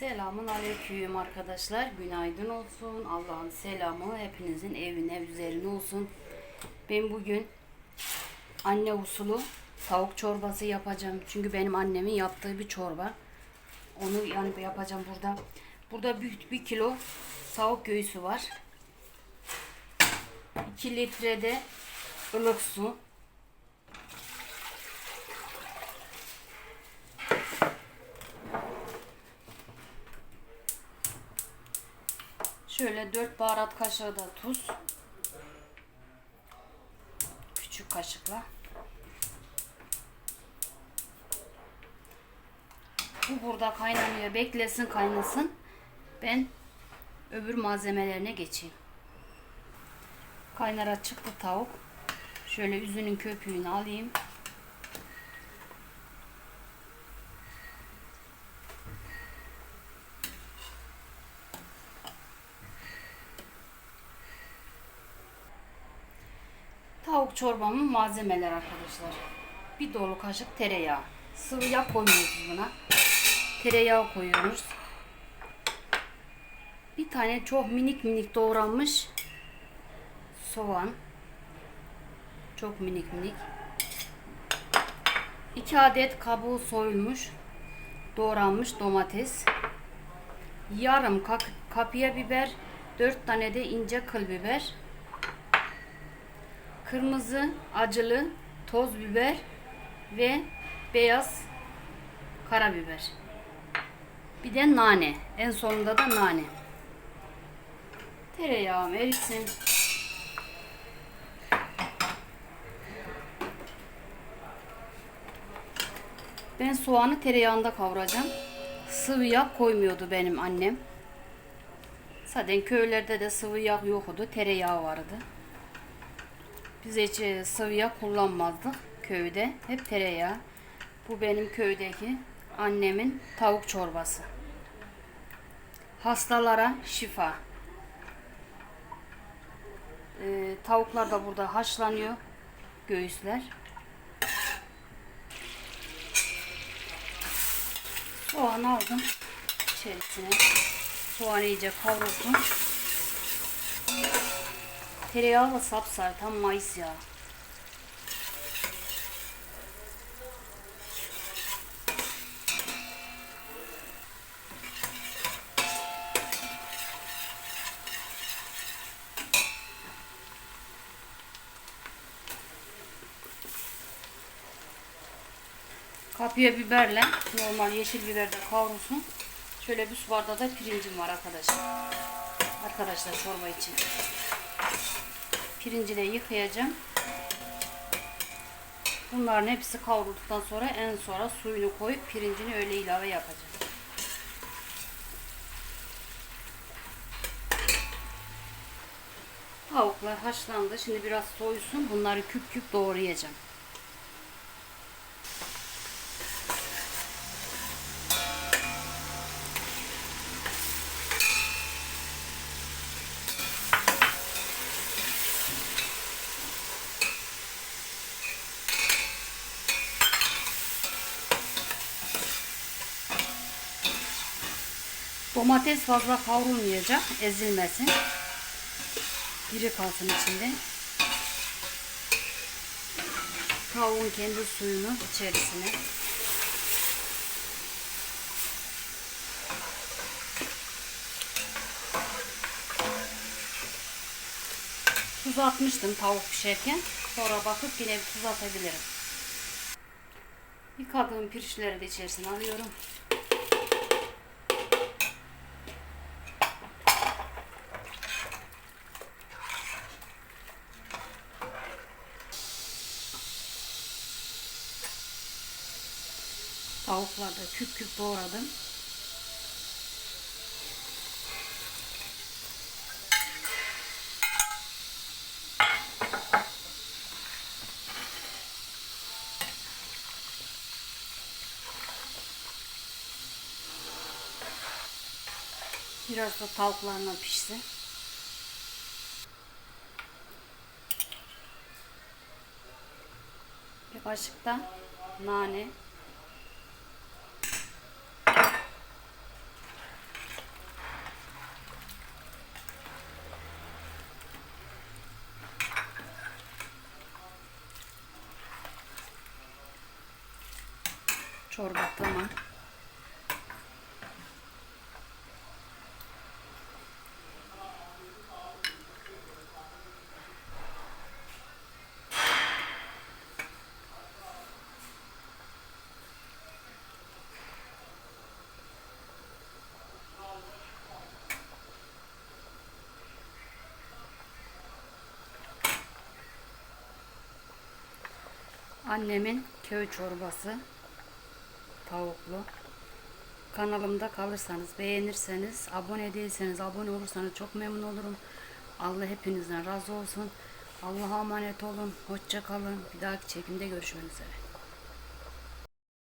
Selamun aleyküm arkadaşlar. Günaydın olsun. Allah'ın selamı hepinizin evine üzerine olsun. Ben bugün anne usulü tavuk çorbası yapacağım. Çünkü benim annemin yaptığı bir çorba. Onu yani yapacağım burada. Burada bir, bir kilo tavuk göğsü var. 2 litre de ılık su. Şöyle 4 baharat kaşığı da tuz. Küçük kaşıkla. Bu burada kaynanıyor. Beklesin kaynasın. Ben öbür malzemelerine geçeyim. Kaynara çıktı tavuk. Şöyle üzünün köpüğünü alayım. Tavuk çorbamın malzemeler arkadaşlar. Bir dolu kaşık tereyağı. Sıvı yağ koymuyoruz buna. Tereyağı koyuyoruz. Bir tane çok minik minik doğranmış soğan. Çok minik minik. 2 adet kabuğu soyulmuş doğranmış domates. Yarım kak- kapya biber, 4 tane de ince kıl biber kırmızı acılı toz biber ve beyaz karabiber. Bir de nane. En sonunda da nane. Tereyağım erisin. Ben soğanı tereyağında kavuracağım. Sıvı yağ koymuyordu benim annem. Zaten köylerde de sıvı yağ yoktu. Tereyağı vardı. Biz hiç e, sıvı yağ kullanmazdık köyde. Hep tereyağı. Bu benim köydeki annemin tavuk çorbası. Hastalara şifa. Ee, tavuklar da burada haşlanıyor. Göğüsler. Soğan aldım içerisine. Soğan iyice kavrulsun. Tereyağı da sapsarı tam mayıs yağı. Kapya biberle normal yeşil biber de kavrulsun. Şöyle bir su bardağı da pirincim var arkadaşlar. Arkadaşlar çorba için. Pirinci yıkayacağım. Bunların hepsi kavrulduktan sonra en sonra suyunu koyup pirincini öyle ilave yapacağım. Tavuklar haşlandı. Şimdi biraz soysun. Bunları küp küp doğrayacağım. Domates fazla kavrulmayacak, ezilmesin. Diri kalsın içinde. Tavuğun kendi suyunu içerisine. Tuz atmıştım tavuk pişerken. Sonra bakıp yine tuz atabilirim. Yıkadığım pirinçleri de içerisine alıyorum. Tavukları da küp küp doğradım. Biraz da tavuklarına pişsin. Bir kaşık da nane Çorba tamam. Annemin köy çorbası tavuklu. Kanalımda kalırsanız, beğenirseniz, abone değilseniz, abone olursanız çok memnun olurum. Allah hepinizden razı olsun. Allah'a emanet olun. Hoşça kalın. Bir dahaki çekimde görüşmek üzere.